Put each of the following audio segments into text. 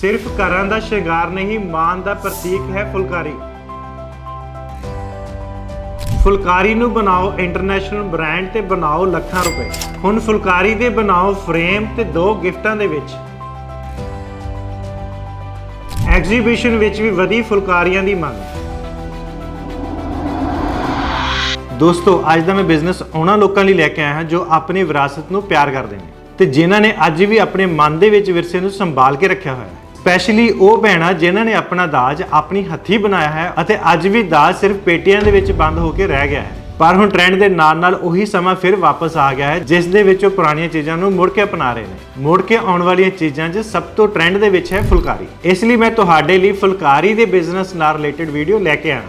ਸਿਰਫ ਘਰਾਂ ਦਾ ਸ਼ਿੰਗਾਰ ਨਹੀਂ, ਮਾਨ ਦਾ ਪ੍ਰਤੀਕ ਹੈ ਫੁਲਕਾਰੀ। ਫੁਲਕਾਰੀ ਨੂੰ ਬਣਾਓ ਇੰਟਰਨੈਸ਼ਨਲ ਬ੍ਰਾਂਡ ਤੇ ਬਣਾਓ ਲੱਖਾਂ ਰੁਪਏ। ਹੁਣ ਫੁਲਕਾਰੀ ਦੇ ਬਣਾਓ ਫਰੇਮ ਤੇ ਦੋ ਗਿਫਟਾਂ ਦੇ ਵਿੱਚ। ਐਗਜ਼ੀਬਿਸ਼ਨ ਵਿੱਚ ਵੀ ਵਧੀ ਫੁਲਕਾਰੀਆਂ ਦੀ ਮੰਗ। ਦੋਸਤੋ, ਅੱਜ ਦਾ ਮੈਂ ਬਿਜ਼ਨਸ ਉਹਨਾਂ ਲੋਕਾਂ ਲਈ ਲੈ ਕੇ ਆਇਆ ਹਾਂ ਜੋ ਆਪਣੀ ਵਿਰਾਸਤ ਨੂੰ ਪਿਆਰ ਕਰਦੇ ਨੇ ਤੇ ਜਿਨ੍ਹਾਂ ਨੇ ਅੱਜ ਵੀ ਆਪਣੇ ਮਨ ਦੇ ਵਿੱਚ ਵਿਰਸੇ ਨੂੰ ਸੰਭਾਲ ਕੇ ਰੱਖਿਆ ਹੋਇਆ ਹੈ। ਸਪੈਸ਼ਲੀ ਉਹ ਭੈਣਾਂ ਜਿਨ੍ਹਾਂ ਨੇ ਆਪਣਾ ਦਾਜ ਆਪਣੀ ਹੱਥੀ ਬਣਾਇਆ ਹੈ ਅਤੇ ਅੱਜ ਵੀ ਦਾਜ ਸਿਰਫ ਪੇਟੀਆਂ ਦੇ ਵਿੱਚ ਬੰਦ ਹੋ ਕੇ ਰਹਿ ਗਿਆ ਹੈ। ਪਰ ਹੁਣ ਟ੍ਰੈਂਡ ਦੇ ਨਾਲ ਨਾਲ ਉਹੀ ਸਮਾਂ ਫਿਰ ਵਾਪਸ ਆ ਗਿਆ ਹੈ, ਜਿਸ ਦੇ ਵਿੱਚ ਉਹ ਪੁਰਾਣੀਆਂ ਚੀਜ਼ਾਂ ਨੂੰ ਮੁੜ ਕੇ ਅਪਣਾ ਰਹੇ ਨੇ। ਮੁੜ ਕੇ ਆਉਣ ਵਾਲੀਆਂ ਚੀਜ਼ਾਂ 'ਚ ਸਭ ਤੋਂ ਟ੍ਰੈਂਡ ਦੇ ਵਿੱਚ ਹੈ ਫੁਲਕਾਰੀ। ਇਸ ਲਈ ਮੈਂ ਤੁਹਾਡੇ ਲਈ ਫੁਲਕਾਰੀ ਦੇ ਬਿਜ਼ਨਸ ਨਾਲ ਰਿਲੇਟਡ ਵੀਡੀਓ ਲੈ ਕੇ ਆਇਆ।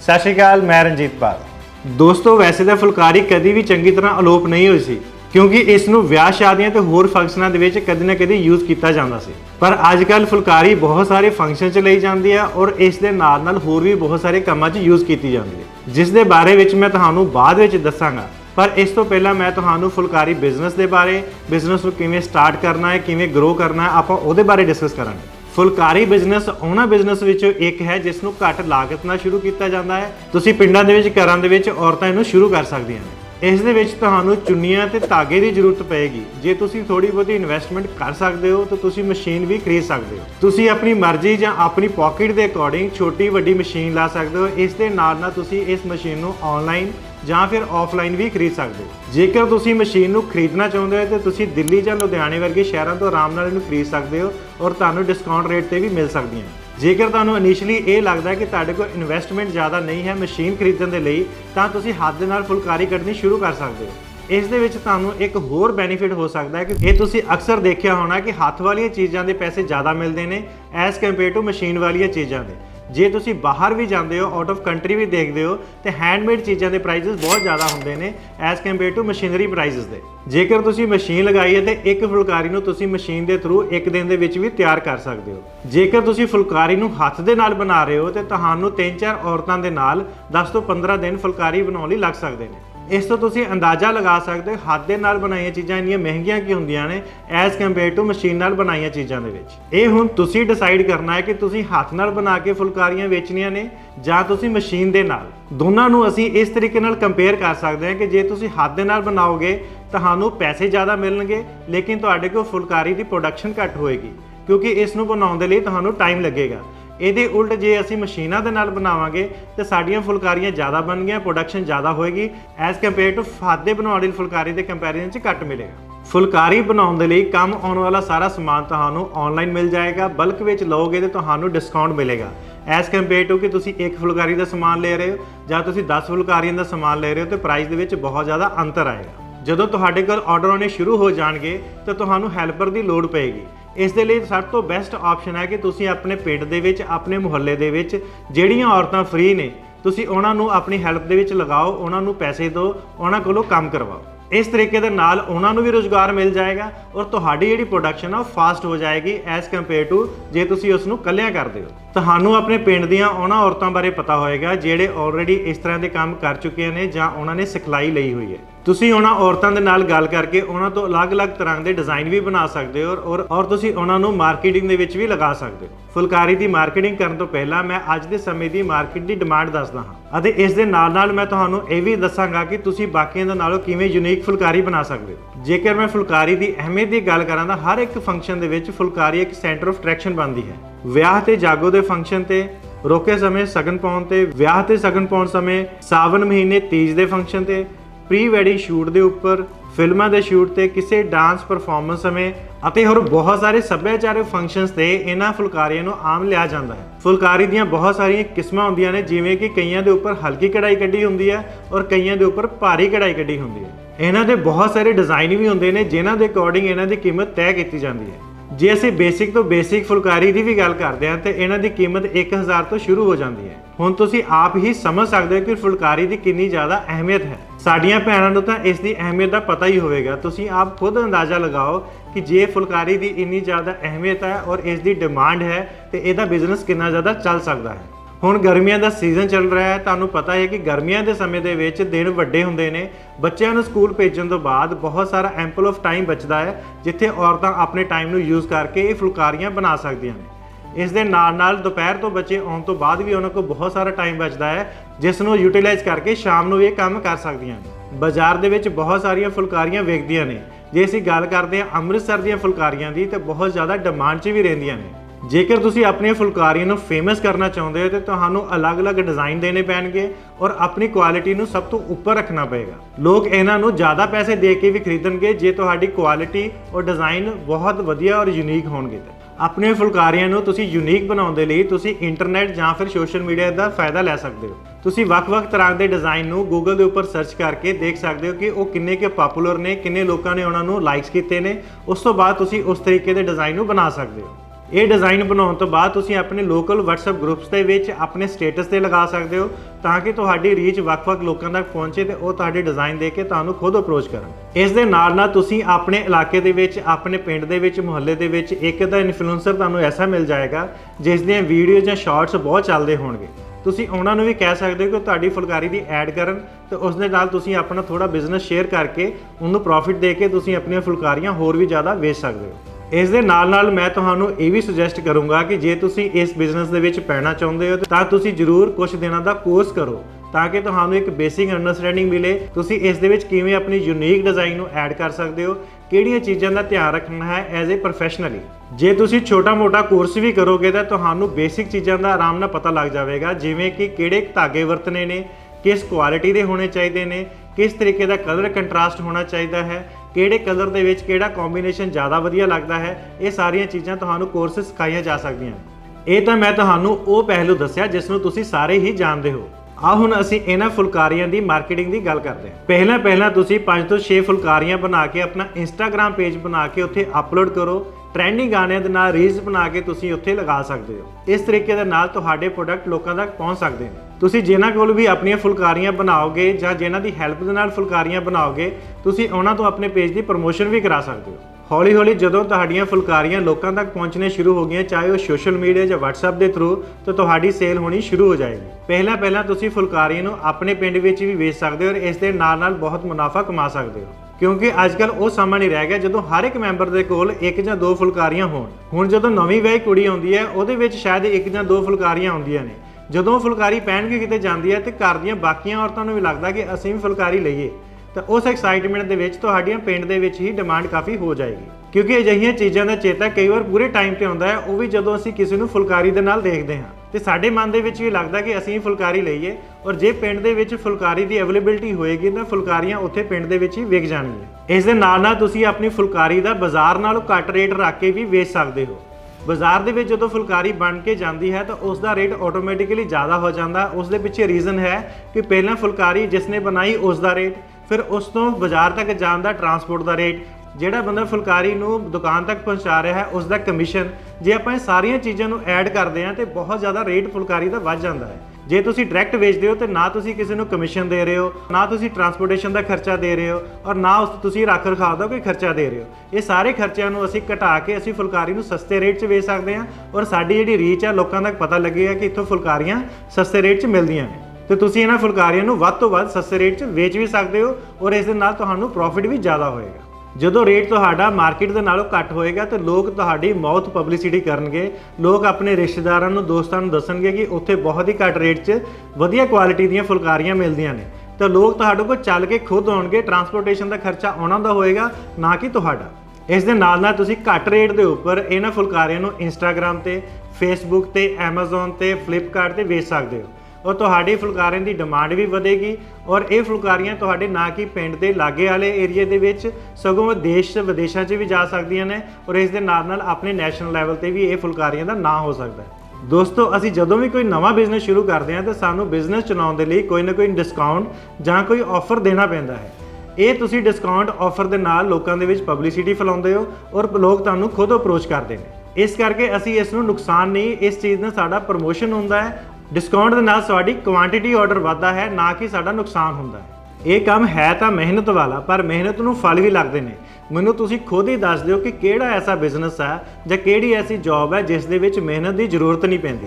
ਸਤਿ ਸ਼੍ਰੀ ਅਕਾਲ, ਮੈਂ ਰਣਜੀਤ ਪਾਲ। ਦੋਸਤੋ, ਵੈਸੇ ਤਾਂ ਫੁਲਕਾਰੀ ਕਦੀ ਵੀ ਚੰਗੀ ਤਰ੍ਹਾਂ ਅਲੋਪ ਨਹੀਂ ਹੋਈ ਸੀ। ਕਿਉਂਕਿ ਇਸ ਨੂੰ ਵਿਆਹ ਸ਼ਾਦੀਆਂ ਤੇ ਹੋਰ ਫੰਕਸ਼ਨਾਂ ਦੇ ਵਿੱਚ ਕਦੇ ਨਾ ਕਦੇ ਯੂਜ਼ ਕੀਤਾ ਜਾਂਦਾ ਸੀ। ਪਰ ਅੱਜ ਕੱਲ ਫੁਲਕਾਰੀ ਬਹੁਤ ਸਾਰੇ ਫੰਕਸ਼ਨ 'ਚ ਲਈ ਜਾਂਦੀ ਹੈ ਔਰ ਇਸ ਦੇ ਨਾਲ ਨਾਲ ਹੋਰ ਵੀ ਬਹੁਤ ਸਾਰੇ ਕੰਮਾਂ 'ਚ ਯੂਜ਼ ਕੀਤੀ ਜਾਂਦੀ ਹੈ। ਜਿਸ ਦੇ ਬਾਰੇ ਵਿੱਚ ਮੈਂ ਤੁਹਾਨੂੰ ਬਾਅਦ ਵਿੱਚ ਦੱਸਾਂਗਾ। ਪਰ ਇਸ ਤੋਂ ਪਹਿਲਾਂ ਮੈਂ ਤੁਹਾਨੂੰ ਫੁਲਕਾਰੀ ਬਿਜ਼ਨਸ ਦੇ ਬਾਰੇ ਬਿਜ਼ਨਸ ਨੂੰ ਕਿਵੇਂ ਸਟਾਰਟ ਕਰਨਾ ਹੈ, ਕਿਵੇਂ ਗਰੋ ਕਰਨਾ ਹੈ, ਆਪਾਂ ਉਹਦੇ ਬਾਰੇ ਡਿਸਕਸ ਕਰਾਂਗੇ। ਫੁਲਕਾਰੀ ਬਿਜ਼ਨਸ ਉਹਨਾਂ ਬਿਜ਼ਨਸ ਵਿੱਚੋਂ ਇੱਕ ਹੈ ਜਿਸ ਨੂੰ ਘੱਟ ਲਾਗਤ ਨਾਲ ਸ਼ੁਰੂ ਕੀਤਾ ਜਾਂਦਾ ਹੈ। ਤੁਸੀਂ ਪਿੰਡਾਂ ਦੇ ਵਿੱਚ, ਘਰਾਂ ਦੇ ਵਿੱਚ ਔਰਤਾਂ ਇਹਨੂੰ ਸ਼ੁਰੂ ਕਰ ਸਕਦੀਆਂ ਨੇ। ਇਸ ਦੇ ਵਿੱਚ ਤੁਹਾਨੂੰ ਚੁੰਨੀਆਂ ਤੇ ਧਾਗੇ ਦੀ ਜ਼ਰੂਰਤ ਪਏਗੀ। ਜੇ ਤੁਸੀਂ ਥੋੜੀ ਬਹੁਤੀ ਇਨਵੈਸਟਮੈਂਟ ਕਰ ਸਕਦੇ ਹੋ, ਤਾਂ ਤੁਸੀਂ ਮਸ਼ੀਨ ਵੀ ਖਰੀਦ ਸਕਦੇ ਹੋ। ਤੁਸੀਂ ਆਪਣੀ ਮਰਜ਼ੀ ਜਾਂ ਆਪਣੀ ਪਾਕਟ ਦੇ ਅਕੋਰਡਿੰਗ ਛੋਟੀ ਵੱਡੀ ਮਸ਼ੀਨ ਲਾ ਸਕਦੇ ਹੋ। ਇਸ ਦੇ ਨਾਲ ਨਾਲ ਤੁਸੀਂ ਇਸ ਮਸ਼ੀਨ ਨੂੰ ਆਨਲਾਈਨ ਜਾਂ ਫਿਰ ਆਫਲਾਈਨ ਵੀ ਖਰੀਦ ਸਕਦੇ ਹੋ। ਜੇਕਰ ਤੁਸੀਂ ਮਸ਼ੀਨ ਨੂੰ ਖਰੀਦਣਾ ਚਾਹੁੰਦੇ ਹੋ, ਤਾਂ ਤੁਸੀਂ ਦਿੱਲੀ ਜਾਂ ਲੁਧਿਆਣੇ ਵਰਗੇ ਸ਼ਹਿਰਾਂ ਤੋਂ ਆਰਾਮ ਨਾਲ ਇਹਨੂੰ ਖਰੀਦ ਸਕਦੇ ਹੋ ਔਰ ਤੁਹਾਨੂੰ ਡਿਸਕਾਊਂਟ ਰੇਟ ਤੇ ਵੀ ਮਿਲ ਸਕਦੀਆਂ ਜੇਕਰ ਤੁਹਾਨੂੰ ਇਨੀਸ਼ੀਅਲੀ ਇਹ ਲੱਗਦਾ ਹੈ ਕਿ ਤੁਹਾਡੇ ਕੋਲ ਇਨਵੈਸਟਮੈਂਟ ਜ਼ਿਆਦਾ ਨਹੀਂ ਹੈ ਮਸ਼ੀਨ ਖਰੀਦਣ ਦੇ ਲਈ, ਤਾਂ ਤੁਸੀਂ ਹੱਥ ਦੇ ਨਾਲ ਫੁਲਕਾਰੀ ਕੱਢਣੀ ਸ਼ੁਰੂ ਕਰ ਸਕਦੇ ਹੋ। ਇਸ ਦੇ ਵਿੱਚ ਤੁਹਾਨੂੰ ਇੱਕ ਹੋਰ ਬੈਨੀਫਿਟ ਹੋ ਸਕਦਾ ਹੈ ਕਿ ਇਹ ਤੁਸੀਂ ਅਕਸਰ ਦੇਖਿਆ ਹੋਣਾ ਕਿ ਹੱਥ ਵਾਲੀਆਂ ਚੀਜ਼ਾਂ ਦੇ ਪੈਸੇ ਜ਼ਿਆਦਾ ਮਿਲਦੇ ਨੇ ਐਸ ਕੰਪੇਅਰ ਟੂ ਮਸ਼ੀਨ ਵਾਲੀਆਂ ਚੀਜ਼ਾਂ ਦੇ। ਜੇ ਤੁਸੀਂ ਬਾਹਰ ਵੀ ਜਾਂਦੇ ਹੋ ਆਊਟ ਆਫ ਕੰਟਰੀ ਵੀ ਦੇਖਦੇ ਹੋ, ਤੇ ਹੈਂਡਮੇਡ ਚੀਜ਼ਾਂ ਦੇ ਪ੍ਰਾਈਸਸ ਬਹੁਤ ਜ਼ਿਆਦਾ ਹੁੰਦੇ ਨੇ as compare to machinery prices ਦੇ। ਜੇਕਰ ਤੁਸੀਂ ਮਸ਼ੀਨ ਲਗਾਈ ਹੈ, ਤੇ ਇੱਕ ਫੁਲਕਾਰੀ ਨੂੰ ਤੁਸੀਂ ਮਸ਼ੀਨ ਦੇ ਥਰੂ ਇੱਕ ਦਿਨ ਦੇ ਵਿੱਚ ਵੀ ਤਿਆਰ ਕਰ ਸਕਦੇ ਹੋ। ਜੇਕਰ ਤੁਸੀਂ ਫੁਲਕਾਰੀ ਨੂੰ ਹੱਥ ਦੇ ਨਾਲ ਬਣਾ ਰਹੇ ਹੋ, ਤੇ ਤੁਹਾਨੂੰ 3-4 ਔਰਤਾਂ ਦੇ ਨਾਲ 10 ਤੋਂ 15 ਦਿਨ ਫੁਲਕਾਰੀ ਬਣਾਉਣ ਲਈ ਲੱਗ ਸਕਦੇ ਨੇ। ਇਸ ਤੋਂ ਤੁਸੀਂ ਅੰਦਾਜ਼ਾ ਲਗਾ ਸਕਦੇ ਹੋ ਹੱਥ ਦੇ ਨਾਲ ਬਣਾਈਆਂ ਚੀਜ਼ਾਂ ਇੰਨੀਆਂ ਮਹਿੰਗੀਆਂ ਕੀ ਹੁੰਦੀਆਂ ਨੇ ਐਸ ਕੰਪੇਅਰ ਟੂ ਮਸ਼ੀਨ ਨਾਲ ਬਣਾਈਆਂ ਚੀਜ਼ਾਂ ਦੇ ਵਿੱਚ। ਇਹ ਹੁਣ ਤੁਸੀਂ ਡਿਸਾਈਡ ਕਰਨਾ ਹੈ ਕਿ ਤੁਸੀਂ ਹੱਥ ਨਾਲ ਬਣਾ ਕੇ ਫੁਲਕਾਰੀਆਂ ਵੇਚਣੀਆਂ ਨੇ ਜਾਂ ਤੁਸੀਂ ਮਸ਼ੀਨ ਦੇ ਨਾਲ। ਦੋਨਾਂ ਨੂੰ ਅਸੀਂ ਇਸ ਤਰੀਕੇ ਨਾਲ ਕੰਪੇਅਰ ਕਰ ਸਕਦੇ ਹਾਂ ਕਿ ਜੇ ਤੁਸੀਂ ਹੱਥ ਦੇ ਨਾਲ ਬਣਾਓਗੇ, ਤੁਹਾਨੂੰ ਪੈਸੇ ਜ਼ਿਆਦਾ ਮਿਲਣਗੇ, ਲੇਕਿਨ ਤੁਹਾਡੇ ਕੋਲ ਫੁਲਕਾਰੀ ਦੀ ਪ੍ਰੋਡਕਸ਼ਨ ਘੱਟ ਹੋਏਗੀ, ਕਿਉਂਕਿ ਇਸ ਨੂੰ ਬਣਾਉਣ ਦੇ ਲਈ ਤੁਹਾਨੂੰ ਟਾਈਮ ਲੱਗੇਗਾ। ਇਹਦੇ ਉਲਟ ਜੇ ਅਸੀਂ ਮਸ਼ੀਨਾਂ ਦੇ ਨਾਲ ਬਣਾਵਾਂਗੇ, ਤੇ ਸਾਡੀਆਂ ਫੁਲਕਾਰੀਆਂ ਜ਼ਿਆਦਾ ਬਣਨਗੀਆਂ ਪ੍ਰੋਡਕਸ਼ਨ ਜ਼ਿਆਦਾ ਹੋਏਗੀ ਐਸ ਕੰਪੇਅਰ ਟੂ ਫਾਦੇ ਬਣਾਉਣ ਵਾਲੀ ਫੁਲਕਾਰੀ ਦੇ ਕੰਪੈਰੀਜ਼ਨ 'ਚ ਘੱਟ ਮਿਲੇਗਾ। ਫੁਲਕਾਰੀ ਬਣਾਉਣ ਦੇ ਲਈ ਕੰਮ ਆਉਣ ਵਾਲਾ ਸਾਰਾ ਸਮਾਨ ਤੁਹਾਨੂੰ ਆਨਲਾਈਨ ਮਿਲ ਜਾਏਗਾ ਬਲਕ ਵਿੱਚ ਲਓਗੇ ਤੇ ਤੁਹਾਨੂੰ ਡਿਸਕਾਊਂਟ ਮਿਲੇਗਾ। ਐਸ ਕੰਪੇਅਰ ਟੂ ਕਿ ਤੁਸੀਂ ਇੱਕ ਫੁਲਕਾਰੀ ਦਾ ਸਮਾਨ ਲੈ ਰਹੇ ਹੋ, ਜਾਂ ਤੁਸੀਂ 10 ਫੁਲਕਾਰੀਆਂ ਦਾ ਸਮਾਨ ਲੈ ਰਹੇ ਹੋ, ਤੇ ਪ੍ਰਾਈਸ ਦੇ ਵਿੱਚ ਬਹੁਤ ਜ਼ਿਆਦਾ ਅੰਤਰ ਆਏਗਾ। ਜਦੋਂ ਤੁਹਾਡੇ ਕੋਲ ਆਰਡਰ ਆਉਣੇ ਸ਼ੁਰੂ ਹੋ ਜਾਣਗੇ, ਤਾਂ ਤੁਹਾਨੂੰ ਹੈਲਪਰ ਦੀ ਲੋੜ ਪਏਗੀ। ਇਸ ਦੇ ਲਈ ਸਭ ਤੋਂ ਬੈਸਟ ਆਪਸ਼ਨ ਹੈ ਕਿ ਤੁਸੀਂ ਆਪਣੇ ਪਿੰਡ ਦੇ ਵਿੱਚ, ਆਪਣੇ ਮੁਹੱਲੇ ਦੇ ਵਿੱਚ ਜਿਹੜੀਆਂ ਔਰਤਾਂ ਫ੍ਰੀ ਨੇ, ਤੁਸੀਂ ਉਹਨਾਂ ਨੂੰ ਆਪਣੀ ਹੈਲਪ ਦੇ ਵਿੱਚ ਲਗਾਓ, ਉਹਨਾਂ ਨੂੰ ਪੈਸੇ ਦਿਓ, ਉਹਨਾਂ ਕੋਲੋਂ ਕੰਮ ਕਰਵਾਓ। ਇਸ ਤਰੀਕੇ ਦੇ ਨਾਲ ਉਹਨਾਂ ਨੂੰ ਵੀ ਰੋਜ਼ਗਾਰ ਮਿਲ ਜਾਏਗਾ ਔਰ ਤੁਹਾਡੀ ਜਿਹੜੀ ਪ੍ਰੋਡਕਸ਼ਨ ਆ ਉਹ ਫਾਸਟ ਹੋ ਜਾਏਗੀ ਐਸ ਕੰਪੇਅਰ ਟੂ ਜੇ ਤੁਸੀਂ ਉਸ ਨੂੰ ਕੱਲਿਆਂ ਕਰਦੇ ਹੋ। ਤੁਹਾਨੂੰ ਆਪਣੇ ਪਿੰਡ ਦੀਆਂ ਉਹਨਾਂ ਔਰਤਾਂ ਬਾਰੇ ਪਤਾ ਹੋਏਗਾ ਜਿਹੜੇ ਆਲਰੇਡੀ ਇਸ ਤਰ੍ਹਾਂ ਦੇ ਕੰਮ ਕਰ ਚੁੱਕੀਆਂ ਨੇ ਜਾਂ ਉਹਨਾਂ ਨੇ ਸਿਖਲਾਈ ਲਈ ਹੋਈ ਹੈ। ਤੁਸੀਂ ਉਹਨਾਂ ਔਰਤਾਂ ਦੇ ਨਾਲ ਗੱਲ ਕਰਕੇ ਉਹਨਾਂ ਤੋਂ ਅਲੱਗ-ਅਲੱਗ ਤਰ੍ਹਾਂ ਦੇ ਡਿਜ਼ਾਈਨ ਵੀ ਬਣਾ ਸਕਦੇ ਹੋ ਔਰ ਔਰ ਤੁਸੀਂ ਉਹਨਾਂ ਨੂੰ ਮਾਰਕੀਟਿੰਗ ਦੇ ਵਿੱਚ ਵੀ ਲਗਾ ਸਕਦੇ ਹੋ। ਫੁਲਕਾਰੀ ਦੀ ਮਾਰਕੀਟਿੰਗ ਕਰਨ ਤੋਂ ਪਹਿਲਾਂ ਮੈਂ ਅੱਜ ਦੇ ਸਮੇਂ ਦੀ ਮਾਰਕੀਟ ਦੀ ਡਿਮਾਂਡ ਦੱਸਦਾ ਹਾਂ। ਅਤੇ ਇਸ ਦੇ ਨਾਲ-ਨਾਲ ਮੈਂ ਤੁਹਾਨੂੰ ਇਹ ਵੀ ਦੱਸਾਂਗਾ ਕਿ ਤੁਸੀਂ ਬਾਕੀਆਂ ਦੇ ਨਾਲੋਂ ਕਿਵੇਂ ਯੂਨੀਕ ਫੁਲਕਾਰੀ ਬਣਾ ਸਕਦੇ ਹੋ। ਜੇਕਰ ਮੈਂ ਫੁਲਕਾਰੀ ਦੀ ਅਹਿਮੀਅਤ ਦੀ ਗੱਲ ਕਰਾਂ ਤਾਂ ਹਰ ਇੱਕ ਫੰਕਸ਼ਨ ਦੇ ਵਿੱਚ ਫੁਲਕਾਰੀ ਇੱਕ ਸੈਂਟਰ ਆਫ ਅਟਰੈਕਸ਼ਨ ਬਣਦੀ ਹੈ। ਵਿਆਹ ਤੇ ਜਾਗੋ ਦੇ ਫੰਕਸ਼ਨ ਤੇ, ਰੋਕੇ ਸਮੇਂ ਸਗਨ ਪਾਉਣ ਤੇ, ਵਿਆਹ ਤੇ ਸਗਨ ਪਾਉਣ ਸਮੇਂ ਸਾਵਨ ਮਹੀਨੇ ਤੀਜ ਦੇ ਫੰਕਸ਼ਨ ਤੇ ਪ੍ਰੀ ਵੈਡਿੰਗ ਸ਼ੂਟ ਦੇ ਉੱਪਰ, ਫਿਲਮਾਂ ਦੇ ਸ਼ੂਟ ਤੇ, ਕਿਸੇ ਡਾਂਸ ਪਰਫਾਰਮੈਂਸ ਸਮੇਂ ਅਤੇ ਹੋਰ ਬਹੁਤ ਸਾਰੇ ਸੱਭਿਆਚਾਰਕ ਫੰਕਸ਼ਨਸ ਤੇ ਇਹਨਾਂ ਫੁਲਕਾਰੀਆਂ ਨੂੰ ਆਮ ਲਿਆ ਜਾਂਦਾ ਹੈ। ਫੁਲਕਾਰੀ ਦੀਆਂ ਬਹੁਤ ਸਾਰੀਆਂ ਕਿਸਮਾਂ ਹੁੰਦੀਆਂ ਨੇ, ਜਿਵੇਂ ਕਿ ਕਈਆਂ ਦੇ ਉੱਪਰ ਹਲਕੀ ਕਢਾਈ ਕੱਢੀ ਹੁੰਦੀ ਹੈ ਔਰ ਕਈਆਂ ਦੇ ਉੱਪਰ ਭਾਰੀ ਕਢਾਈ ਕੱਢੀ ਹੁੰਦੀ ਹੈ। ਇਹਨਾਂ ਦੇ ਬਹੁਤ ਸਾਰੇ ਡਿਜ਼ਾਈਨ ਵੀ ਹੁੰਦੇ ਨੇ, ਜਿਨ੍ਹਾਂ ਦੇ ਅਕੋਰਡਿੰਗ ਇਹਨਾਂ ਦੀ ਕੀਮਤ ਤੈਅ ਕੀਤੀ ਜਾਂਦੀ ਹੈ। ਜੇ ਅਸੀਂ ਬੇਸਿਕ ਤੋਂ ਬੇਸਿਕ ਫੁਲਕਾਰੀ ਦੀ ਵੀ ਗੱਲ ਕਰਦੇ ਹਾਂ, ਤੇ ਇਹਨਾਂ ਦੀ ਕੀਮਤ 1000 ਤੋਂ ਸ਼ੁਰੂ ਹੋ ਜਾਂਦੀ ਹੈ। ਹੁਣ ਤੁਸੀਂ ਆਪ ਹੀ ਸਮਝ ਸਕਦੇ ਹੋ ਕਿ ਫੁਲਕਾਰੀ ਦੀ ਕਿੰਨੀ ਜ਼ਿਆਦਾ ਅਹਿਮੀਅਤ ਹੈ। ਸਾਡੀਆਂ ਭੈਣਾਂ ਨੂੰ ਤਾਂ ਇਸ ਦੀ ਅਹਿਮੀਅਤ ਦਾ ਪਤਾ ਹੀ ਹੋਵੇਗਾ। ਤੁਸੀਂ ਆਪ ਖੁਦ ਅੰਦਾਜ਼ਾ ਲਗਾਓ ਕਿ ਜੇ ਫੁਲਕਾਰੀ ਦੀ ਇੰਨੀ ਜ਼ਿਆਦਾ ਅਹਿਮੀਅਤ ਹੈ ਔਰ ਇਸ ਦੀ ਡਿਮਾਂਡ ਹੈ, ਤੇ ਇਹਦਾ ਬਿਜ਼ਨਸ ਕਿੰਨਾ ਜ਼ਿਆਦਾ ਚੱਲ ਸਕਦਾ ਹੈ। ਹੁਣ ਗਰਮੀਆਂ ਦਾ ਸੀਜ਼ਨ ਚੱਲ ਰਿਹਾ ਹੈ, ਤੁਹਾਨੂੰ ਪਤਾ ਹੈ ਕਿ ਗਰਮੀਆਂ ਦੇ ਸਮੇਂ ਦੇ ਵਿੱਚ ਦਿਨ ਵੱਡੇ ਹੁੰਦੇ ਨੇ। ਬੱਚਿਆਂ ਨੂੰ ਸਕੂਲ ਭੇਜਣ ਤੋਂ ਬਾਅਦ ਬਹੁਤ ਸਾਰਾ ਐਂਪਲ ਆਫ ਟਾਈਮ ਬਚਦਾ ਹੈ, ਜਿੱਥੇ ਔਰਤਾਂ ਆਪਣੇ ਟਾਈਮ ਨੂੰ ਯੂਜ਼ ਕਰਕੇ ਇਹ ਫੁਲਕਾਰੀਆਂ ਬਣਾ ਸਕਦੀਆਂ ਨੇ। ਇਸ ਦੇ ਨਾਲ ਨਾਲ ਦੁਪਹਿਰ ਤੋਂ ਬੱਚੇ ਆਉਣ ਤੋਂ ਬਾਅਦ ਵੀ ਉਹਨਾਂ ਕੋਲ ਬਹੁਤ ਸਾਰਾ ਟਾਈਮ ਬਚਦਾ ਹੈ, ਜਿਸ ਨੂੰ ਯੂਟਿਲਾਈਜ਼ ਕਰਕੇ ਸ਼ਾਮ ਨੂੰ ਵੀ ਇਹ ਕੰਮ ਕਰ ਸਕਦੀਆਂ ਨੇ। ਬਾਜ਼ਾਰ ਦੇ ਵਿੱਚ ਬਹੁਤ ਸਾਰੀਆਂ ਫੁਲਕਾਰੀਆਂ ਵੇਚਦੀਆਂ ਨੇ। ਜੇ ਅਸੀਂ ਗੱਲ ਕਰਦੇ ਹਾਂ ਅੰਮ੍ਰਿਤਸਰ ਦੀਆਂ ਫੁਲਕਾਰੀਆਂ ਦੀ, ਤਾਂ ਬਹੁਤ ਜ਼ਿਆਦਾ ਡਿਮਾਂਡ 'ਚ ਵੀ ਰਹਿੰਦੀਆਂ ਨੇ। ਜੇਕਰ ਤੁਸੀਂ ਆਪਣੀਆਂ ਫੁਲਕਾਰੀਆਂ ਨੂੰ ਫੇਮਸ ਕਰਨਾ ਚਾਹੁੰਦੇ ਹੋ ਤਾਂ ਤੁਹਾਨੂੰ ਅਲੱਗ-ਅਲੱਗ ਡਿਜ਼ਾਈਨ ਦੇਣੇ ਪੈਣਗੇ ਔਰ ਆਪਣੀ ਕੁਆਲਿਟੀ ਨੂੰ ਸਭ ਤੋਂ ਉੱਪਰ ਰੱਖਣਾ ਪਏਗਾ। ਲੋਕ ਇਹਨਾਂ ਨੂੰ ਜ਼ਿਆਦਾ ਪੈਸੇ ਦੇ ਕੇ ਵੀ ਖਰੀਦਣਗੇ ਜੇ ਤੁਹਾਡੀ ਕੁਆਲਿਟੀ ਔਰ ਡਿਜ਼ਾਈਨ ਬਹੁਤ ਵਧੀਆ ਔਰ ਯੂਨੀਕ ਹੋਣਗੇ। ਤਾਂ ਆਪਣੀਆਂ ਫੁਲਕਾਰੀਆਂ ਨੂੰ ਤੁਸੀਂ ਯੂਨੀਕ ਬਣਾਉਣ ਦੇ ਲਈ ਤੁਸੀਂ ਇੰਟਰਨੈਟ ਜਾਂ ਫਿਰ ਸੋਸ਼ਲ ਮੀਡੀਆ ਦਾ ਫਾਇਦਾ ਲੈ ਸਕਦੇ ਹੋ। ਤੁਸੀਂ ਵੱਖ-ਵੱਖ ਤਰ੍ਹਾਂ ਦੇ ਡਿਜ਼ਾਈਨ ਨੂੰ Google ਦੇ ਉੱਪਰ ਸਰਚ ਕਰਕੇ ਦੇਖ ਸਕਦੇ ਹੋ ਕਿ ਉਹ ਕਿੰਨੇ ਕੁ ਪਪੂਲਰ ਨੇ, ਕਿੰਨੇ ਲੋਕਾਂ ਨੇ ਉਹਨਾਂ ਨੂੰ ਲਾਈਕਸ ਕੀਤੇ ਨੇ। ਉਸ ਤੋਂ ਬਾਅਦ ਤੁਸੀਂ ਉਸ ਤਰੀਕੇ ਦੇ ਡਿਜ਼ਾਈਨ ਨੂੰ ਬਣਾ ਸਕਦੇ ਹੋ। ਇਹ ਡਿਜ਼ਾਈਨ ਬਣਾਉਣ ਤੋਂ ਬਾਅਦ ਤੁਸੀਂ ਆਪਣੇ ਲੋਕਲ WhatsApp ਗਰੁੱਪਸ ਦੇ ਵਿੱਚ ਆਪਣੇ ਸਟੇਟਸ ਤੇ ਲਗਾ ਸਕਦੇ ਹੋ ਤਾਂ ਕਿ ਤੁਹਾਡੀ ਰੀਚ ਵੱਖ-ਵੱਖ ਲੋਕਾਂ ਤੱਕ ਪਹੁੰਚੇ ਤੇ ਉਹ ਤੁਹਾਡੇ ਡਿਜ਼ਾਈਨ ਦੇ ਕੇ ਤੁਹਾਨੂੰ ਖੁਦ ਅਪਰੋਚ ਕਰਨ। ਇਸ ਦੇ ਨਾਲ ਨਾਲ ਤੁਸੀਂ ਆਪਣੇ ਇਲਾਕੇ ਦੇ ਵਿੱਚ, ਆਪਣੇ ਪਿੰਡ ਦੇ ਵਿੱਚ, ਮੁਹੱਲੇ ਦੇ ਵਿੱਚ ਇੱਕ ਦਾ ਇਨਫਲੂਐਂਸਰ ਤੁਹਾਨੂੰ ਐਸਾ ਮਿਲ ਜਾਏਗਾ ਜਿਸ ਦੀਆਂ ਵੀਡੀਓ ਜਾਂ ਸ਼ਾਰਟਸ ਬਹੁਤ ਚੱਲਦੇ ਹੋਣਗੇ। ਤੁਸੀਂ ਉਹਨਾਂ ਨੂੰ ਵੀ ਕਹਿ ਸਕਦੇ ਹੋ ਕਿ ਤੁਹਾਡੀ ਫੁਲਕਾਰੀ ਦੀ ਐਡ ਕਰਨ ਤੇ ਉਸ ਦੇ ਨਾਲ ਤੁਸੀਂ ਆਪਣਾ ਥੋੜਾ ਬਿਜ਼ਨਸ ਸ਼ੇਅਰ ਕਰਕੇ ਉਹਨੂੰ ਪ੍ਰੋਫਿਟ ਦੇ ਕੇ ਤੁਸੀਂ ਆਪਣੀਆਂ ਫੁਲਕਾਰੀਆਂ ਹੋਰ ਵੀ ਜ਼ਿਆਦਾ ਵੇਚ ਸਕਦੇ ਹੋ। ਇਸ ਦੇ ਨਾਲ ਨਾਲ ਮੈਂ ਤੁਹਾਨੂੰ ਇਹ ਵੀ ਸੁਜੈਸਟ ਕਰੂੰਗਾ ਕਿ ਜੇ ਤੁਸੀਂ ਇਸ ਬਿਜ਼ਨਸ ਦੇ ਵਿੱਚ ਪੈਣਾ ਚਾਹੁੰਦੇ ਹੋ, ਤਾਂ ਤੁਸੀਂ ਜ਼ਰੂਰ ਕੁਝ ਦਿਨਾਂ ਦਾ ਕੋਰਸ ਕਰੋ, ਤਾਂ ਕਿ ਤੁਹਾਨੂੰ ਇੱਕ ਬੇਸਿਕ ਅੰਡਰਸਟੈਂਡਿੰਗ ਮਿਲੇ। ਤੁਸੀਂ ਇਸ ਦੇ ਵਿੱਚ ਕਿਵੇਂ ਆਪਣੀ ਯੂਨੀਕ ਡਿਜ਼ਾਈਨ ਨੂੰ ਐਡ ਕਰ ਸਕਦੇ ਹੋ, ਕਿਹੜੀਆਂ ਚੀਜ਼ਾਂ ਦਾ ਧਿਆਨ ਰੱਖਣਾ ਹੈ ਐਜ਼ ਅ ਪ੍ਰੋਫੈਸ਼ਨਲੀ ਜੇ ਤੁਸੀਂ ਛੋਟਾ-ਮੋਟਾ ਕੋਰਸ ਵੀ ਕਰੋਗੇ, ਤਾਂ ਤੁਹਾਨੂੰ ਬੇਸਿਕ ਚੀਜ਼ਾਂ ਦਾ ਆਰਾਮ ਨਾਲ ਪਤਾ ਲੱਗ ਜਾਵੇਗਾ, ਜਿਵੇਂ ਕਿ ਕਿਹੜੇ ਧਾਗੇ ਵਰਤਣੇ ਨੇ, ਕਿਸ ਕੁਆਲਿਟੀ ਦੇ ਹੋਣੇ ਚਾਹੀਦੇ ਨੇ, ਕਿਸ ਤਰੀਕੇ ਦਾ ਕਲਰ ਕੰਟਰਾਸਟ ਹੋਣਾ ਚਾਹੀਦਾ ਹੈ ਕਿਹੜੇ ਕਲਰ ਦੇ ਵਿੱਚ ਕਿਹੜਾ ਕੰਬੀਨੇਸ਼ਨ ਜ਼ਿਆਦਾ ਵਧੀਆ ਲੱਗਦਾ ਹੈ, ਇਹ ਸਾਰੀਆਂ ਚੀਜ਼ਾਂ ਤੁਹਾਨੂੰ ਕੋਰਸ ਸਿਖਾਈਆਂ ਜਾ ਸਕਦੀਆਂ ਇਹ ਤਾਂ ਮੈਂ ਤੁਹਾਨੂੰ ਉਹ ਪਹਿਲੂ ਦੱਸਿਆ ਜਿਸ ਨੂੰ ਤੁਸੀਂ ਸਾਰੇ ਹੀ ਜਾਣਦੇ ਹੋ। ਆ ਹੁਣ ਅਸੀਂ ਇਹਨਾਂ ਫੁਲਕਾਰੀਆਂ ਦੀ ਮਾਰਕੀਟਿੰਗ ਦੀ ਗੱਲ ਕਰਦੇ ਹਾਂ। ਪਹਿਲਾਂ ਪਹਿਲਾਂ ਤੁਸੀਂ 5 ਤੋਂ 6 ਫੁਲਕਾਰੀਆਂ ਬਣਾ ਕੇ ਆਪਣਾ ਇੰਸਟਾਗ੍ਰam ਪੇਜ ਬਣਾ ਕੇ ਉੱਥੇ ਅਪਲੋਡ ਕਰੋ। ਟ੍ਰੈਂਡਿੰਗ ਗਾਣਿਆਂ ਦੇ ਨਾਲ ਰੀਲਸ ਬਣਾ ਕੇ ਤੁਸੀਂ ਉੱਥੇ ਲਗਾ ਸਕਦੇ ਹੋ। ਇਸ ਤਰੀਕੇ ਦੇ ਨਾਲ ਤੁਹਾਡੇ ਪ੍ਰੋਡਕਟ ਲੋਕਾਂ ਤੱਕ ਪਹੁੰਚ ਸਕਦੇ ਨੇ। ਤੁਸੀਂ ਜਿਨ੍ਹਾਂ ਕੋਲ ਵੀ ਆਪਣੀਆਂ ਫੁਲਕਾਰੀਆਂ ਬਣਾਓਗੇ ਜਾਂ ਜਿਨ੍ਹਾਂ ਦੀ ਹੈਲਪ ਦੇ ਨਾਲ ਫੁਲਕਾਰੀਆਂ ਬਣਾਓਗੇ, ਤੁਸੀਂ ਉਹਨਾਂ ਤੋਂ ਆਪਣੇ ਪੇਜ ਦੀ ਪ੍ਰਮੋਸ਼ਨ ਵੀ ਕਰਾ ਸਕਦੇ ਹੋ। ਹੌਲੀ ਹੌਲੀ ਜਦੋਂ ਤੁਹਾਡੀਆਂ ਫੁਲਕਾਰੀਆਂ ਲੋਕਾਂ ਤੱਕ ਪਹੁੰਚਣੇ ਸ਼ੁਰੂ ਹੋ ਗਈਆਂ, ਚਾਹੇ ਉਹ ਸੋਸ਼ਲ ਮੀਡੀਆ ਜਾਂ WhatsApp ਦੇ ਥਰੂ ਤਾਂ ਤੁਹਾਡੀ ਸੇਲ ਹੋਣੀ ਸ਼ੁਰੂ ਹੋ ਜਾਏਗੀ। ਪਹਿਲਾਂ ਪਹਿਲਾਂ ਤੁਸੀਂ ਫੁਲਕਾਰੀਆਂ ਨੂੰ ਆਪਣੇ ਪਿੰਡ ਵਿੱਚ ਵੀ ਵੇਚ ਸਕਦੇ ਹੋ ਔਰ ਇਸ ਦੇ ਨਾਲ ਨਾਲ ਬਹੁਤ ਮੁਨਾਫਾ ਕਮਾ ਸਕਦੇ ਹੋ। ਕਿਉਂਕਿ ਅੱਜਕੱਲ ਉਹ ਸਮਾਂ ਨਹੀਂ ਰਹਿ ਗਿਆ ਜਦੋਂ ਹਰ ਇੱਕ ਮੈਂਬਰ ਦੇ ਕੋਲ ਇੱਕ ਜਾਂ ਦੋ ਫੁਲਕਾਰੀਆਂ ਹੋਣ। ਹੁਣ ਜਦੋਂ ਨਵੀਂ ਵਿਆਹੀ ਕੁੜੀ ਆਉਂਦੀ ਹੈ, ਉਹਦੇ ਵਿੱਚ ਸ਼ਾਇਦ ਇੱਕ ਜਾਂ ਦੋ ਫੁਲਕਾਰੀਆਂ ਆਉਂਦੀਆਂ ਨੇ। ਜਦੋਂ ਫੁਲਕਾਰੀ ਪਹਿਨ ਕੇ ਕਿਤੇ ਜਾਂਦੀ ਹੈ ਤੇ ਘਰ ਦੀਆਂ ਬਾਕੀਆਂ ਔਰਤਾਂ ਨੂੰ ਵੀ ਲੱਗਦਾ ਕਿ ਅਸੀਂ ਵੀ ਫੁਲਕਾਰੀ ਲਈਏ, ਤਾਂ ਉਸ ਐਕਸਾਈਟਮੈਂਟ ਦੇ ਵਿੱਚ ਤੁਹਾਡੀਆਂ ਪਿੰਡ ਦੇ ਵਿੱਚ ਹੀ ਡਿਮਾਂਡ ਕਾਫੀ ਹੋ ਜਾਏਗੀ। ਕਿਉਂਕਿ ਅਜਿਹੀਆਂ ਚੀਜ਼ਾਂ ਦਾ ਚੇਤਾ ਕਈ ਵਾਰ ਪੂਰੇ ਟਾਈਮ ਤੇ ਆਉਂਦਾ ਹੈ, ਉਹ ਵੀ ਜਦੋਂ ਅਸੀਂ ਕਿਸੇ ਨੂੰ ਫੁਲਕਾਰੀ ਦੇ ਨਾਲ ਦੇਖਦੇ ਹਾਂ। ਤੇ ਸਾਡੇ ਮਨ ਦੇ ਵਿੱਚ ਵੀ ਲੱਗਦਾ ਕਿ ਅਸੀਂ ਫੁਲਕਾਰੀ ਲਈਏ ਔਰ ਜੇ ਪਿੰਡ ਦੇ ਵਿੱਚ ਫੁਲਕਾਰੀ ਦੀ ਅਵੇਲੇਬਿਲਟੀ ਹੋਏਗੀ, ਤਾਂ ਫੁਲਕਾਰੀਆਂ ਉੱਥੇ ਪਿੰਡ ਦੇ ਵਿੱਚ ਹੀ ਵਿਕ ਜਾਣਗੀਆਂ। ਇਸ ਦੇ ਨਾਲ ਨਾਲ ਤੁਸੀਂ ਆਪਣੀ ਫੁਲਕਾਰੀ ਦਾ ਬਾਜ਼ਾਰ ਨਾਲੋਂ ਘੱਟ ਰੇਟ ਰੱਖ ਕੇ ਵੀ ਵੇਚ ਸਕਦੇ ਹੋ। ਬਾਜ਼ਾਰ ਦੇ ਵਿੱਚ ਜਦੋਂ ਫੁਲਕਾਰੀ ਬਣ ਕੇ ਜਾਂਦੀ ਹੈ ਤਾਂ ਉਸ ਦਾ ਰੇਟ ਆਟੋਮੈਟਿਕਲੀ ਜ਼ਿਆਦਾ ਹੋ ਜਾਂਦਾ। ਉਸ ਦੇ ਪਿੱਛੇ ਰੀਜ਼ਨ ਹੈ ਕਿ ਪਹਿਲਾਂ ਫੁਲਕਾਰੀ ਜਿਸ ਨੇ ਬਣਾਈ ਉਸ ਦਾ ਰੇਟ, ਫਿਰ ਉਸ ਤੋਂ ਬਾਜ਼ਾਰ ਤੱਕ ਜਾਣ ਦਾ ਟਰਾਂਸਪੋਰਟ ਦਾ ਰੇਟ। ਜਿਹੜਾ ਬੰਦਾ ਫੁਲਕਾਰੀ ਨੂੰ ਦੁਕਾਨ ਤੱਕ ਪਹੁੰਚਾ ਰਿਹਾ ਹੈ ਉਸ ਦਾ ਕਮਿਸ਼ਨ। ਜੇ ਆਪਾਂ ਇਹ ਸਾਰੀਆਂ ਚੀਜ਼ਾਂ ਨੂੰ ਐਡ ਕਰਦੇ ਹਾਂ ਤੇ ਬਹੁਤ ਜ਼ਿਆਦਾ ਰੇਟ ਫੁਲਕਾਰੀ ਦਾ ਵੱਧ ਜਾਂਦਾ ਹੈ। ਜੇ ਤੁਸੀਂ ਡਾਇਰੈਕਟ ਵੇਚਦੇ ਹੋ ਤੇ ਨਾ ਤੁਸੀਂ ਕਿਸੇ ਨੂੰ ਕਮਿਸ਼ਨ ਦੇ ਰਹੇ ਹੋ, ਨਾ ਤੁਸੀਂ ਟਰਾਂਸਪੋਰਟੇਸ਼ਨ ਦਾ ਖਰਚਾ ਦੇ ਰਹੇ ਹੋ ਔਰ ਨਾ ਉਸ ਤੁਸੀਂ ਰੱਖ ਰਖਾਵ ਦਾ ਕੋਈ ਖਰਚਾ ਦੇ ਰਹੇ ਹੋ। ਇਹ ਸਾਰੇ ਖਰਚਿਆਂ ਨੂੰ ਅਸੀਂ ਘਟਾ ਕੇ ਅਸੀਂ ਫੁਲਕਾਰੀ ਨੂੰ ਸਸਤੇ ਰੇਟ 'ਚ ਵੇਚ ਸਕਦੇ ਹਾਂ ਔਰ ਸਾਡੀ ਜਿਹੜੀ ਰੀਚ ਆ ਲੋਕਾਂ ਤੱਕ ਪਤਾ ਲੱਗੇਗਾ ਕਿ ਇੱਥੋਂ ਫੁਲਕਾਰੀਆਂ ਸਸਤੇ ਰੇਟ 'ਚ ਮਿਲਦੀਆਂ ਨੇ। ਤੇ ਤੁਸੀਂ ਇਹਨਾਂ ਫੁਲਕਾਰੀਆਂ ਨੂੰ ਵੱਧ ਤੋਂ ਵੱਧ ਸਸਤੇ ਰੇਟ 'ਚ ਵੇਚ ਵੀ ਸਕਦੇ ਹੋ ਔਰ ਇਸ ਦੇ ਨਾਲ ਤੁਹਾਨੂੰ ਪ੍ਰੋਫਿਟ ਵੀ ਜ਼ਿਆਦਾ ਹੋਏਗਾ। ਜਦੋਂ ਰੇਟ ਤੁਹਾਡਾ ਮਾਰਕੀਟ ਦੇ ਨਾਲੋਂ ਘੱਟ ਹੋਏਗਾ ਤੇ ਲੋਕ ਤੁਹਾਡੀ ਮੌਤ ਪਬਲਿਸਿਟੀ ਕਰਨਗੇ। ਲੋਕ ਆਪਣੇ ਰਿਸ਼ਤੇਦਾਰਾਂ ਨੂੰ, ਦੋਸਤਾਂ ਨੂੰ ਦੱਸਣਗੇ ਕਿ ਉੱਥੇ ਬਹੁਤ ਹੀ ਘੱਟ ਰੇਟ 'ਚ ਵਧੀਆ ਕੁਆਲਿਟੀ ਦੀਆਂ ਫੁਲਕਾਰੀਆਂ ਮਿਲਦੀਆਂ ਨੇ। ਤਾਂ ਲੋਕ ਤੁਹਾਡੇ ਕੋਲ ਚੱਲ ਕੇ ਖੁਦ ਆਉਣਗੇ ਟਰਾਂਸਪੋਰਟੇਸ਼ਨ ਦਾ ਖਰਚਾ ਉਹਨਾਂ ਦਾ ਹੋਏਗਾ, ਨਾ ਕਿ ਤੁਹਾਡਾ। ਇਸ ਦੇ ਨਾਲ ਨਾਲ ਤੁਸੀਂ ਘੱਟ ਰੇਟ ਦੇ ਉੱਪਰ ਇਹਨਾਂ ਫੁਲਕਾਰੀਆਂ ਨੂੰ ਇੰਸਟਾਗ੍ਰam ਤੇ ਫੇਸਬੁੱਕ ਤੇ, Amazon ਤੇ, Flipkart ਤੇ ਵੇਚ ਸਕਦੇ ਹੋ। ਔਰ ਤੁਹਾਡੀ ਫੁਲਕਾਰੀਆਂ ਦੀ ਡਿਮਾਂਡ ਵੀ ਵਧੇਗੀ ਔਰ ਇਹ ਫੁਲਕਾਰੀਆਂ ਤੁਹਾਡੇ ਨਾ ਕਿ ਪਿੰਡ ਦੇ ਲਾਗੇ ਵਾਲੇ ਏਰੀਆ ਦੇ ਵਿੱਚ ਸਗੋਂ ਦੇਸ਼ ਤੇ ਵਿਦੇਸ਼ਾਂ 'ਚ ਵੀ ਜਾ ਸਕਦੀਆਂ ਨੇ ਔਰ ਇਸ ਦੇ ਨਾਲ ਨਾਲ ਆਪਣੇ ਨੈਸ਼ਨਲ ਲੈਵਲ ਤੇ ਵੀ ਇਹ ਫੁਲਕਾਰੀਆਂ ਦਾ ਨਾਂ ਹੋ ਸਕਦਾ ਹੈ। ਦੋਸਤੋ, ਅਸੀਂ ਜਦੋਂ ਵੀ ਕੋਈ ਨਵਾਂ ਬਿਜ਼ਨਸ ਸ਼ੁਰੂ ਕਰਦੇ ਹਾਂ ਤਾਂ ਸਾਨੂੰ ਬਿਜ਼ਨਸ ਚਲਾਉਣ ਦੇ ਲਈ ਕੋਈ ਨਾ ਕੋਈ ਡਿਸਕਾਊਂਟ ਜਾਂ ਕੋਈ ਆਫਰ ਦੇਣਾ ਪੈਂਦਾ ਹੈ। ਇਹ ਤੁਸੀਂ ਡਿਸਕਾਊਂਟ ਆਫਰ ਦੇ ਨਾਲ ਲੋਕਾਂ ਦੇ ਵਿੱਚ ਪਬਲਿਸਿਟੀ ਫੈਲਾਉਂਦੇ ਹੋ ਔਰ ਲੋਕ ਤੁਹਾਨੂੰ ਖੁਦ ਅਪਰੋਚ ਕਰਦੇ ਨੇ। ਇਸ ਕਰਕੇ ਅਸੀਂ ਇਸ ਨੂੰ ਨੁਕਸਾਨ ਨਹੀਂ, ਇਸ ਚੀਜ਼ ਨਾਲ ਸਾਡਾ ਪ੍ਰਮੋਸ਼ਨ ਹੁੰਦਾ ਹੈ ਡਿਸਕਾਊਂਟ ਦੇ ਨਾਲ ਸਾਡੀ ਕੁਆਂਟੀਟੀ ਆਰਡਰ ਵੱਧਦਾ ਹੈ, ਨਾ ਕਿ ਸਾਡਾ ਨੁਕਸਾਨ ਹੁੰਦਾ ਹੈ। ਇਹ ਕੰਮ ਹੈ ਤਾਂ ਮਿਹਨਤ ਵਾਲਾ, ਪਰ ਮਿਹਨਤ ਨੂੰ ਫਲ ਵੀ ਲੱਗਦੇ ਨੇ। ਮੈਨੂੰ ਤੁਸੀਂ ਖੁਦ ਹੀ ਦੱਸ ਦਿਓ ਕਿ ਕਿਹੜਾ ਐਸਾ ਬਿਜ਼ਨਸ ਹੈ ਜਾਂ ਕਿਹੜੀ ਐਸੀ ਜੌਬ ਹੈ ਜਿਸ ਦੇ ਵਿੱਚ ਮਿਹਨਤ ਦੀ ਜ਼ਰੂਰਤ ਨਹੀਂ ਪੈਂਦੀ।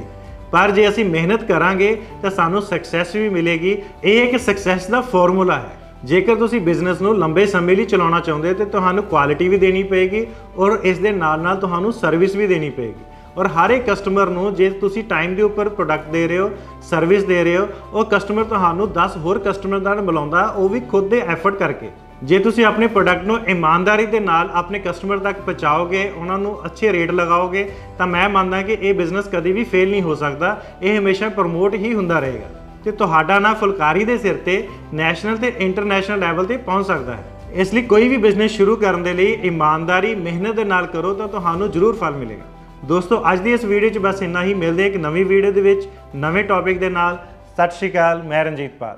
ਪਰ ਜੇ ਅਸੀਂ ਮਿਹਨਤ ਕਰਾਂਗੇ, ਤਾਂ ਸਾਨੂੰ ਸਕਸੈਸ ਵੀ ਮਿਲੇਗੀ। ਇਹ ਇੱਕ ਸਕਸੈਸ ਦਾ ਫਾਰਮੂਲਾ ਹੈ। ਜੇਕਰ ਤੁਸੀਂ ਬਿਜ਼ਨਸ ਨੂੰ ਲੰਬੇ ਸਮੇਂ ਲਈ ਚਲਾਉਣਾ ਚਾਹੁੰਦੇ ਹੋ, ਤੇ ਤੁਹਾਨੂੰ ਕੁਆਲਿਟੀ ਵੀ ਦੇਣੀ ਪਏਗੀ ਔਰ ਇਸ ਦੇ ਨਾਲ ਨਾਲ ਤੁਹਾਨੂੰ ਸਰਵਿਸ ਵੀ ਦੇਣੀ ਪਏਗੀ। ਔਰ ਹਰ ਇੱਕ ਕਸਟਮਰ ਨੂੰ ਜੇ ਤੁਸੀਂ ਟਾਈਮ ਦੇ ਉੱਪਰ ਪ੍ਰੋਡਕਟ ਦੇ ਰਹੇ ਹੋ ਸਰਵਿਸ ਦੇ ਰਹੇ ਹੋ, ਉਹ ਕਸਟਮਰ ਤੁਹਾਨੂੰ 10 ਹੋਰ ਕਸਟਮਰ ਨਾਲ ਮਿਲਾਉਂਦਾ, ਉਹ ਵੀ ਖੁਦ ਦੇ ਐਫਰਟ ਕਰਕੇ। ਜੇ ਤੁਸੀਂ ਆਪਣੇ ਪ੍ਰੋਡਕਟ ਨੂੰ ਇਮਾਨਦਾਰੀ ਦੇ ਨਾਲ ਆਪਣੇ ਕਸਟਮਰ ਤੱਕ ਪਹੁੰਚਾਓਗੇ, ਉਹਨਾਂ ਨੂੰ ਅੱਛੇ ਰੇਟ ਲਗਾਓਗੇ, ਤਾਂ ਮੈਂ ਮੰਨਦਾ ਕਿ ਇਹ ਬਿਜ਼ਨਸ ਕਦੀ ਵੀ ਫੇਲ ਨਹੀਂ ਹੋ ਸਕਦਾ। ਇਹ ਹਮੇਸ਼ਾ ਪ੍ਰਮੋਟ ਹੀ ਹੁੰਦਾ ਰਹੇਗਾ। ਤੇ ਤੁਹਾਡਾ ਨਾਂ ਫੁਲਕਾਰੀ ਦੇ ਸਿਰ ਤੇ ਨੈਸ਼ਨਲ ਤੇ ਇੰਟਰਨੈਸ਼ਨਲ ਲੈਵਲ ਤੇ ਪਹੁੰਚ ਸਕਦਾ ਹੈ। ਇਸ ਲਈ ਕੋਈ ਵੀ ਬਿਜ਼ਨਸ ਸ਼ੁਰੂ ਕਰਨ ਦੇ ਲਈ ਇਮਾਨਦਾਰੀ, ਮਿਹਨਤ ਦੇ ਨਾਲ ਕਰੋ ਤਾਂ ਤੁਹਾਨੂੰ ਜ਼ਰੂਰ ਫਲ ਮਿਲੇਗਾ। ਦੋਸਤੋ, ਅੱਜ ਦੀ ਇਸ ਵੀਡੀਓ 'ਚ ਬਸ ਇੰਨਾ ਹੀ। ਮਿਲਦੇ ਹਾਂ ਇੱਕ ਨਵੀਂ ਵੀਡੀਓ ਦੇ ਵਿੱਚ, ਨਵੇਂ ਟੌਪਿਕ ਦੇ ਨਾਲ। ਸਤਿ ਸ਼੍ਰੀ ਅਕਾਲ, ਮੈਂ ਰਣਜੀਤ ਪਾਲ।